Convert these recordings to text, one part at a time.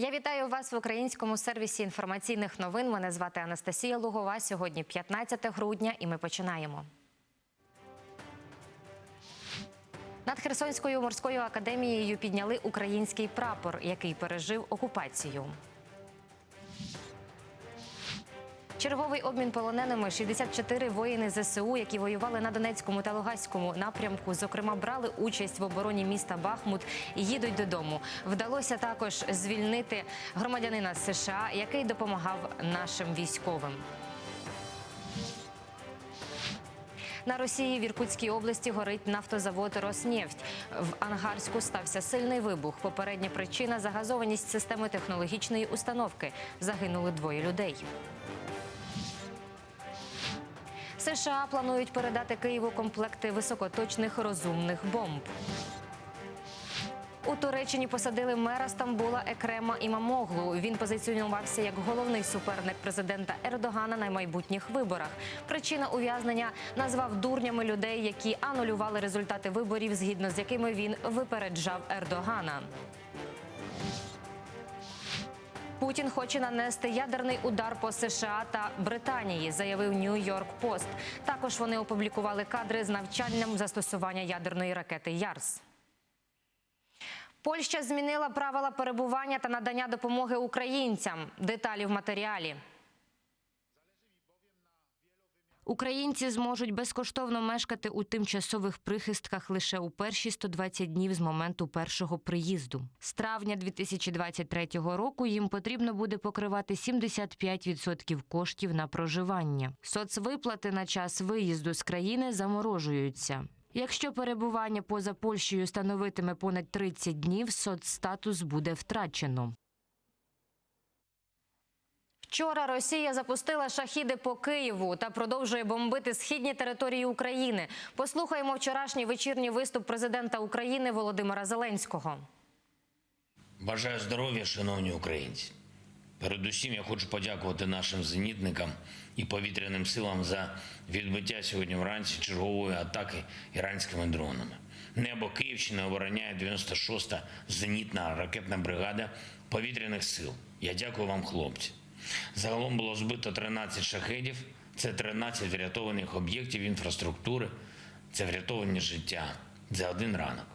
Я вітаю вас в українському сервісі інформаційних новин. Мене звати Анастасія Лугова. Сьогодні 15 грудня, і ми починаємо. Над Херсонською морською академією підняли український прапор, який пережив окупацію. Черговий обмін полоненими 64 воїни ЗСУ, які воювали на Донецькому та Луганському напрямку, зокрема брали участь в обороні міста Бахмут і їдуть додому. Вдалося також звільнити громадянина США, який допомагав нашим військовим. На Росії в Іркутській області горить нафтозавод Роснефть. В Ангарську стався сильний вибух. Попередня причина загазованість системи технологічної установки. Загинули двоє людей. США планують передати Києву комплекти високоточних розумних бомб. У Туреччині посадили мера Стамбула Екрема Імамоглу. Він позиціонувався як головний суперник президента Ердогана на майбутніх виборах. Причина ув'язнення назвав дурнями людей, які анулювали результати виборів, згідно з якими він випереджав Ердогана. Путін хоче нанести ядерний удар по США та Британії, заявив Нью-Йорк Пост. Також вони опублікували кадри з навчанням застосування ядерної ракети Ярс. Польща змінила правила перебування та надання допомоги українцям. Деталі в матеріалі. Українці зможуть безкоштовно мешкати у тимчасових прихистках лише у перші 120 днів з моменту першого приїзду. З травня 2023 року їм потрібно буде покривати 75% коштів на проживання. Соцвиплати на час виїзду з країни заморожуються. Якщо перебування поза Польщею становитиме понад 30 днів, соцстатус буде втрачено. Вчора Росія запустила шахіди по Києву та продовжує бомбити східні території України. Послухаємо вчорашній вечірній виступ президента України Володимира Зеленського. Бажаю здоров'я, шановні українці. Передусім я хочу подякувати нашим зенітникам і повітряним силам за відбиття сьогодні вранці чергової атаки іранськими дронами. Небо Київщини обороняє 96-та зенітна ракетна бригада повітряних сил. Я дякую вам, хлопці. Загалом було збито 13 шахедів. Це 13 врятованих об'єктів інфраструктури. Це врятовані життя за один ранок.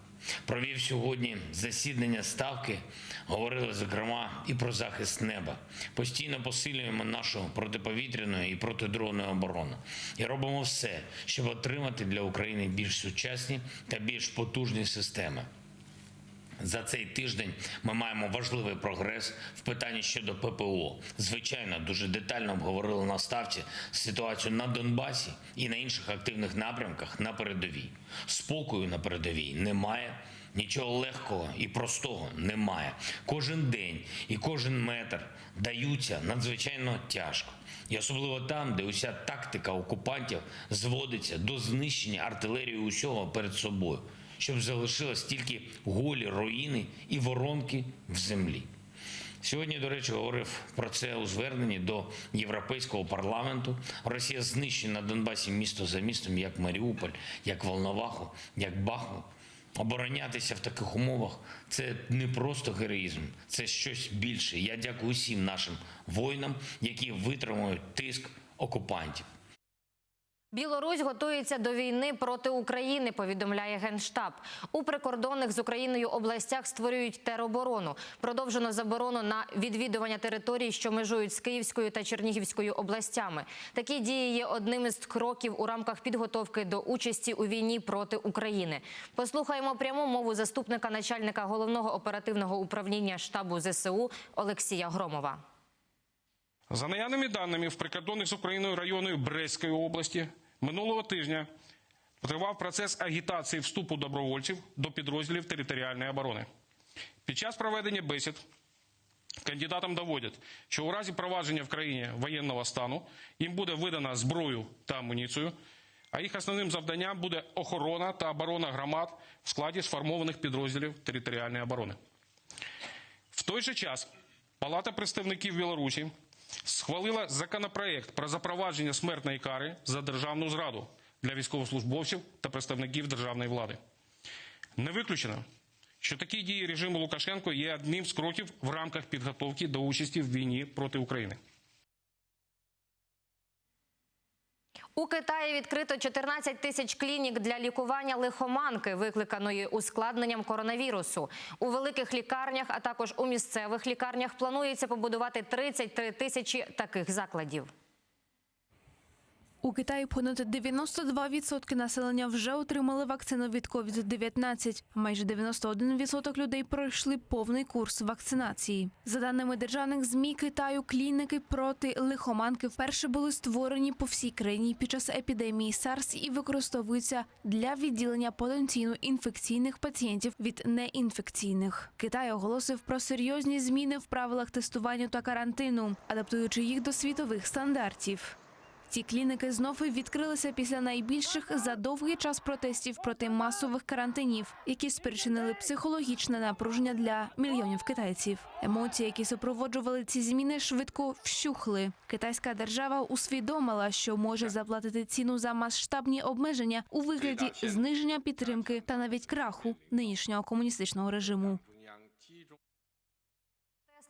Провів сьогодні засідання ставки. Говорили зокрема і про захист неба. Постійно посилюємо нашу протиповітряну і протидронну оборону і робимо все, щоб отримати для України більш сучасні та більш потужні системи. За цей тиждень ми маємо важливий прогрес в питанні щодо ППО. Звичайно, дуже детально обговорили на ставці ситуацію на Донбасі і на інших активних напрямках на передовій. Спокою на передовій немає. Нічого легкого і простого немає. Кожен день і кожен метр даються надзвичайно тяжко. І особливо там, де уся тактика окупантів зводиться до знищення артилерії усього перед собою щоб залишилось тільки голі руїни і воронки в землі. Сьогодні, до речі, говорив про це у зверненні до Європейського парламенту. Росія знищує на Донбасі місто за містом, як Маріуполь, як Волноваху, як Бахмут. Оборонятися в таких умовах це не просто героїзм, це щось більше. Я дякую усім нашим воїнам, які витримують тиск окупантів. Білорусь готується до війни проти України. Повідомляє генштаб. У прикордонних з Україною областях створюють тероборону. Продовжено заборону на відвідування територій, що межують з Київською та Чернігівською областями. Такі дії є одним із кроків у рамках підготовки до участі у війні проти України. Послухаємо пряму мову заступника начальника головного оперативного управління штабу ЗСУ Олексія Громова. За наявними даними, в прикордонних з Україною районою Брестської області минулого тижня тривав процес агітації вступу добровольців до підрозділів територіальної оборони. Під час проведення бесід кандидатам доводять, що у разі провадження в країні воєнного стану їм буде видана зброю та амуніцію, а їх основним завданням буде охорона та оборона громад в складі сформованих підрозділів територіальної оборони. В той же час Палата представників Білорусі схвалила законопроект про запровадження смертної кари за державну зраду для військовослужбовців та представників державної влади. Не виключено, що такі дії режиму Лукашенко є одним з кроків в рамках підготовки до участі в війні проти України. У Китаї відкрито 14 тисяч клінік для лікування лихоманки, викликаної ускладненням коронавірусу. У великих лікарнях, а також у місцевих лікарнях, планується побудувати 33 тисячі таких закладів. У Китаї понад 92% населення вже отримали вакцину від COVID-19. Майже 91% людей пройшли повний курс вакцинації. За даними державних змі Китаю, клініки проти лихоманки вперше були створені по всій країні під час епідемії SARS і використовуються для відділення потенційно інфекційних пацієнтів від неінфекційних. Китай оголосив про серйозні зміни в правилах тестування та карантину, адаптуючи їх до світових стандартів. Ці клініки знову відкрилися після найбільших за довгий час протестів проти масових карантинів, які спричинили психологічне напруження для мільйонів китайців. Емоції, які супроводжували ці зміни, швидко вщухли. Китайська держава усвідомила, що може заплатити ціну за масштабні обмеження у вигляді зниження підтримки та навіть краху нинішнього комуністичного режиму.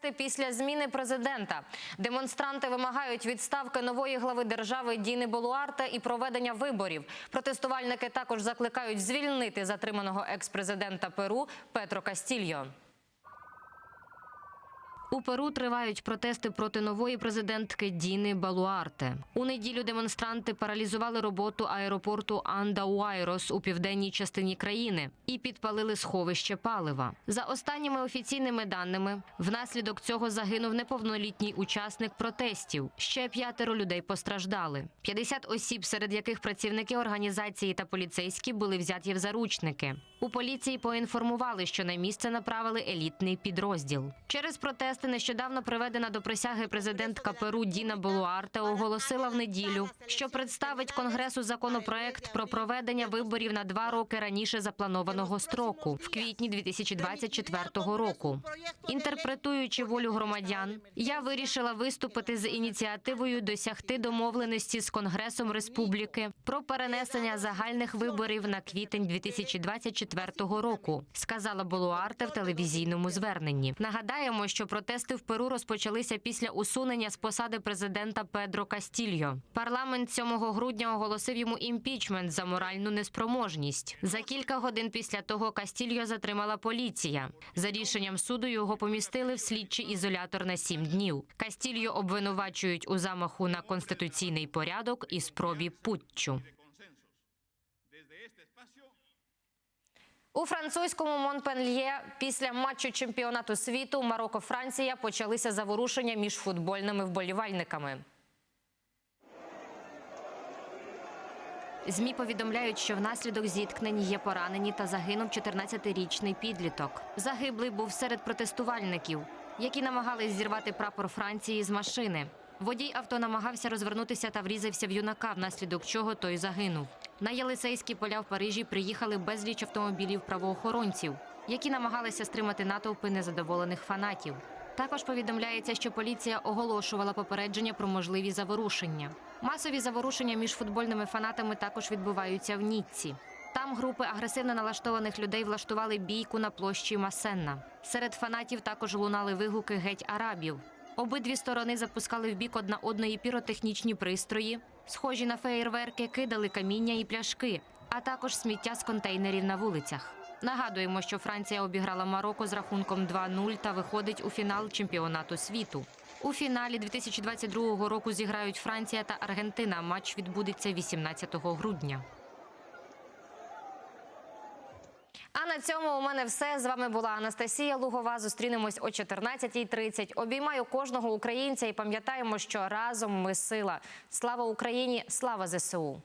Протести Після зміни президента демонстранти вимагають відставки нової глави держави Діни Болуарте і проведення виборів. Протестувальники також закликають звільнити затриманого екс-президента Перу Петро Кастільо. У Перу тривають протести проти нової президентки Діни Балуарте. У неділю демонстранти паралізували роботу аеропорту Андауайрос у південній частині країни і підпалили сховище палива. За останніми офіційними даними, внаслідок цього загинув неповнолітній учасник протестів. Ще п'ятеро людей постраждали. 50 осіб, серед яких працівники організації та поліцейські були взяті в заручники. У поліції поінформували, що на місце направили елітний підрозділ. Через протести нещодавно приведена до присяги президентка Перу Діна Болуарте оголосила в неділю, що представить конгресу законопроект про проведення виборів на два роки раніше запланованого строку в квітні 2024 року. Інтерпретуючи волю громадян, я вирішила виступити з ініціативою досягти домовленості з Конгресом Республіки про перенесення загальних виборів на квітень 2024 року, сказала Болуарте в телевізійному зверненні. Нагадаємо, що протести в Перу розпочалися після усунення з посади президента Педро Кастільо. Парламент 7 грудня оголосив йому імпічмент за моральну неспроможність. За кілька годин після того Кастільо затримала поліція. За рішенням суду його помістили в слідчий ізолятор на сім днів. Кастільо обвинувачують у замаху на конституційний порядок і спробі путчу. У французькому Монпельє після матчу чемпіонату світу Марокко-Франція почалися заворушення між футбольними вболівальниками. ЗМІ повідомляють, що внаслідок зіткнень є поранені та загинув 14-річний підліток. Загиблий був серед протестувальників, які намагались зірвати прапор Франції з машини. Водій авто намагався розвернутися та врізався в юнака, внаслідок чого той загинув. На Єлисейські поля в Парижі приїхали безліч автомобілів правоохоронців, які намагалися стримати натовпи незадоволених фанатів. Також повідомляється, що поліція оголошувала попередження про можливі заворушення. Масові заворушення між футбольними фанатами також відбуваються в Ніцці. Там групи агресивно налаштованих людей влаштували бійку на площі Масенна. Серед фанатів також лунали вигуки геть арабів. Обидві сторони запускали в бік одна одної піротехнічні пристрої, схожі на феєрверки, кидали каміння і пляшки, а також сміття з контейнерів на вулицях. Нагадуємо, що Франція обіграла Марокко з рахунком 2-0 та виходить у фінал чемпіонату світу. У фіналі 2022 року зіграють Франція та Аргентина. Матч відбудеться 18 грудня. А на цьому у мене все. З вами була Анастасія Лугова. Зустрінемось о 14.30. Обіймаю кожного українця і пам'ятаємо, що разом ми сила. Слава Україні! Слава ЗСУ!